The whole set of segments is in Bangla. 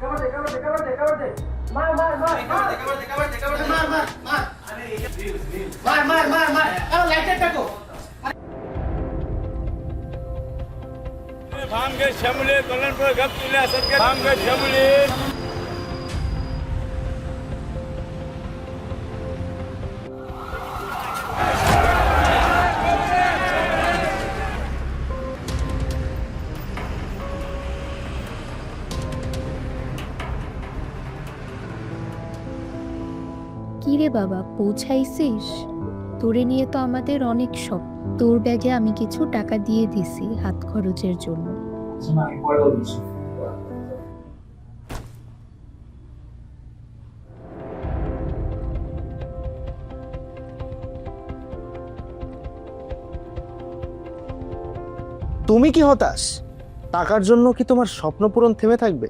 कवर दे कवर दे कवर दे मार मार मार मार। मार मार मार। मार मार मार सत्य भांगे शमले। কিরে বাবা, পৌঁছাইছিস? তোরে নিয়ে তো আমাদের অনেক শখ। তোর ব্যাগে আমি কিছু টাকা দিয়ে দিছি হাত খরচের জন্য। তুমি কি হতাশ? টাকার জন্য কি তোমার স্বপ্ন পূরণ থেমে থাকবে?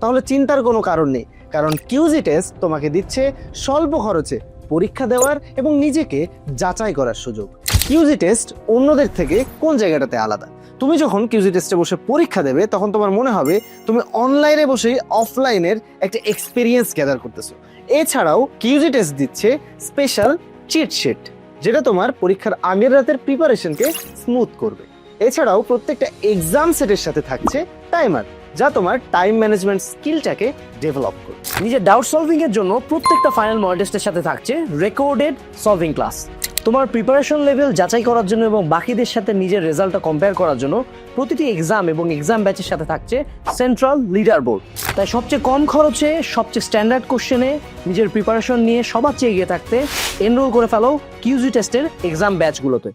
তাহলে চিন্তার কোনো কারণ নেই। কারণ কিউজি টেস্ট তোমাকে দিচ্ছে স্বল্প খরচে পরীক্ষা দেওয়ার এবং নিজেকে যাচাই করার সুযোগ। কিউজি টেস্ট অন্যদের থেকে কোন জায়গাটাতে আলাদা? তুমি যখন কিউজি টেস্টে বসে পরীক্ষা দেবে, তখন তোমার মনে হবে তুমি অনলাইনে বসেই অফলাইনের একটা এক্সপিরিয়েন্স গ্যাদার করতেছো। এছাড়াও কিউজি টেস্ট দিচ্ছে স্পেশাল চিট শিট যেটা তোমার পরীক্ষার আগের রাতের প্রিপারেশনকে স্মুথ করবে। এছাড়াও প্রত্যেকটা এক্সাম সেটের সাথে থাকছে টাইমার যা তোমার টাইম ম্যানেজমেন্ট স্কিলটাকে ডেভেলপ করবে নিজের ডাউট সলভিং এর জন্য প্রত্যেকটা ফাইনাল মডেল টেস্টের সাথে থাকছে রেকর্ডেড সলভিং ক্লাস তোমার প্রিপারেশন লেভেল যাচাই করার জন্য এবং বাকিদের সাথে নিজের রেজাল্টটা কম্পেয়ার করার জন্য প্রতিটি এক্সাম এবং এক্সাম ব্যাচের সাথে থাকছে সেন্ট্রাল লিডার বোর্ড তাই সবচেয়ে কম খরচে, সবচেয়ে স্ট্যান্ডার্ড কোশ্চেনে নিজের প্রিপারেশন নিয়ে সবার চেয়ে এগিয়ে থাকতে এনরোল করে ফেলো কিউজি টেস্টের এক্সাম ব্যাচগুলোতে